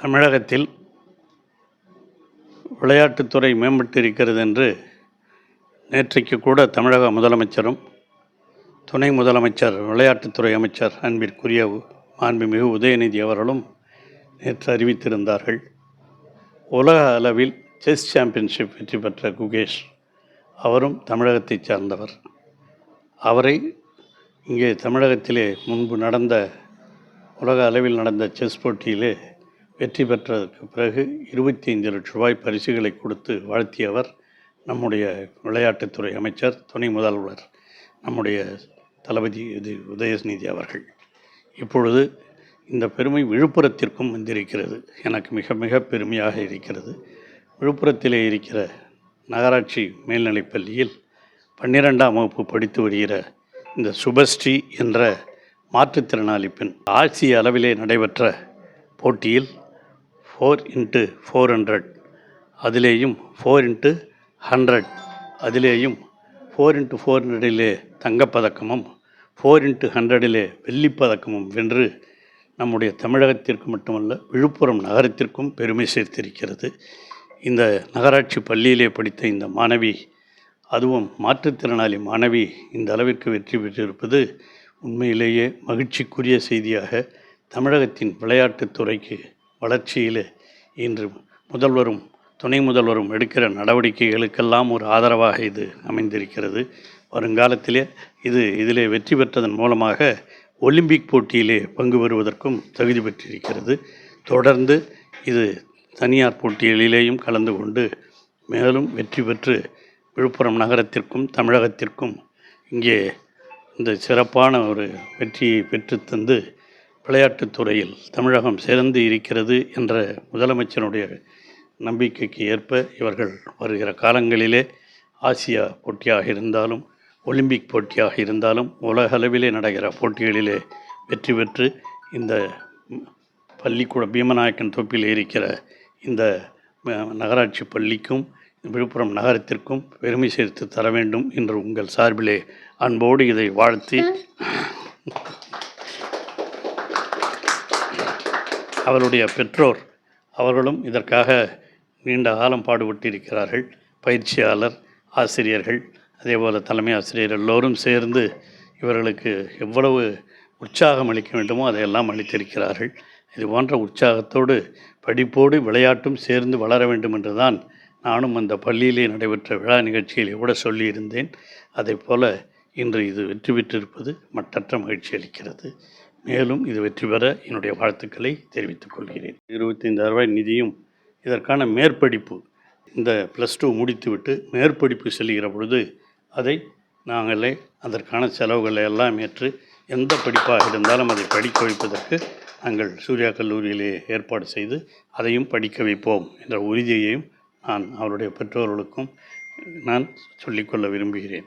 தமிழகத்தில் விளையாட்டுத்துறை மேம்பட்டு இருக்கிறது என்று நேற்றைக்கு கூட தமிழக முதலமைச்சரும் துணை முதலமைச்சர் விளையாட்டுத்துறை அமைச்சர் அன்பிற்குரிய மாண்புமிகு உதயநிதி அவர்களும் நேற்று அறிவித்திருந்தார்கள். உலக அளவில் செஸ் சாம்பியன்ஷிப் வெற்றி பெற்ற குகேஷ் அவரும் தமிழகத்தைச் சார்ந்தவர். அவரை இங்கே தமிழகத்திலே முன்பு நடந்த உலக அளவில் நடந்த செஸ் போட்டியிலே வெற்றி பெற்றதற்கு பிறகு இருபத்தி ஐந்து லட்சம் ரூபாய் பரிசுகளை கொடுத்து வாழ்த்தியவர் நம்முடைய விளையாட்டுத்துறை அமைச்சர் துணை முதல்வர் நம்முடைய தளபதி இது உதயநிதி அவர்கள். இப்பொழுது இந்த பெருமை விழுப்புரத்திற்கும் வந்திருக்கிறது. எனக்கு மிக மிக பெருமையாக இருக்கிறது. விழுப்புரத்திலே இருக்கிற நகராட்சி மேல்நிலைப் பள்ளியில் பன்னிரெண்டாம் வகுப்பு படித்து வருகிற இந்த சுபஸ்ரீ என்ற மாற்றுத்திறனாளி பெண் ஆசிய அளவிலே நடைபெற்ற போட்டியில் ஃபோர் இன்ட்டு ஃபோர் ஹண்ட்ரட். அதிலேயும் ஃபோர் இன்ட்டு ஹண்ட்ரட். அதிலேயும் ஃபோர் இன்ட்டு ஃபோர் ஹண்ட்ரடிலே தங்கப்பதக்கமும் ஃபோர் இன்ட்டு ஹண்ட்ரடிலே வெள்ளிப்பதக்கமும் வென்று நம்முடைய தமிழகத்திற்கு மட்டுமல்ல விழுப்புரம் நகரத்திற்கும் பெருமை சேர்த்திருக்கிறது. இந்த நகராட்சி பள்ளியிலே படித்த இந்த மாணவி அதுவும் மாற்றுத்திறனாளி மாணவி இந்த அளவிற்கு வெற்றி பெற்றிருப்பது உண்மையிலேயே மகிழ்ச்சிக்குரிய செய்தியாக தமிழகத்தின் விளையாட்டுத் துறைக்கு வளர்ச்சியில் இன்று முதல்வரும் துணை முதல்வரும் எடுக்கிற நடவடிக்கைகளுக்கெல்லாம் ஒரு ஆதரவாக இது அமைந்திருக்கிறது. வருங்காலத்திலே இது இதிலே வெற்றி பெற்றதன் மூலமாக ஒலிம்பிக் போட்டியிலே பங்கு பெறுவதற்கும் தகுதி பெற்றிருக்கிறது. தொடர்ந்து இது தனியார் போட்டிகளிலேயும் கலந்து கொண்டு மேலும் வெற்றி பெற்று விழுப்புரம் நகரத்திற்கும் தமிழகத்திற்கும் இங்கே இந்த சிறப்பான ஒரு வெற்றியை பெற்றுத்தந்து விளையாட்டுத் துறையில் தமிழகம் சிறந்து இருக்கிறது என்ற முதலமைச்சருடைய நம்பிக்கைக்கு ஏற்ப இவர்கள் வருகிற காலங்களிலே ஆசியா போட்டியாக இருந்தாலும் ஒலிம்பிக் போட்டியாக இருந்தாலும் உலக அளவிலே நடக்கிற போட்டிகளிலே வெற்றி பெற்று இந்த பள்ளிக்கூட பீமநாயக்கன் தொப்பில் இருக்கிற இந்த நகராட்சி பள்ளிக்கும் விழுப்புரம் நகரத்திற்கும் பெருமை சேர்த்து தர வேண்டும் என்று உங்கள் சார்பிலே அன்போடு இதை வாழ்த்தி அவருடைய பெற்றோர் அவர்களும் இதற்காக நீண்ட காலம் பாடுபட்டிருக்கிறார்கள். பயிற்சியாளர் ஆசிரியர்கள் அதேபோல் தலைமை ஆசிரியர் எல்லோரும் சேர்ந்து இவர்களுக்கு எவ்வளவு உற்சாகம் அளிக்க வேண்டுமோ அதையெல்லாம் அளித்திருக்கிறார்கள். இது போன்ற உற்சாகத்தோடு படிப்போடு விளையாட்டும் சேர்ந்து வளர வேண்டும் என்றுதான் நானும் அந்த பள்ளியிலே நடைபெற்ற விழா நிகழ்ச்சியில் கூட சொல்லியிருந்தேன். அதைப் போல இன்று இது வெற்றி பெற்றிருப்பது மட்டற்ற மகிழ்ச்சி அளிக்கிறது. மேலும் இது வெற்றி பெற என்னுடைய வாழ்த்துக்களை தெரிவித்துக் கொள்கிறேன். இருபத்தைந்தாயிரம் ரூபாய் நிதியும் இதற்கான மேற்படிப்பு இந்த ப்ளஸ் டூ முடித்துவிட்டு மேற்படிப்பு செல்கிற பொழுது அதை நாங்களே அதற்கான செலவுகளை எல்லாம் ஏற்று எந்த படிப்பாக இருந்தாலும் அதை படிக்க வைப்பதற்கு நாங்கள் சூர்யா கல்லூரியிலே ஏற்பாடு செய்து அதையும் படிக்க வைப்போம் என்ற உறுதியையும் நான் அவருடைய பெற்றோர்களுக்கும் நான் சொல்லிக்கொள்ள விரும்புகிறேன்.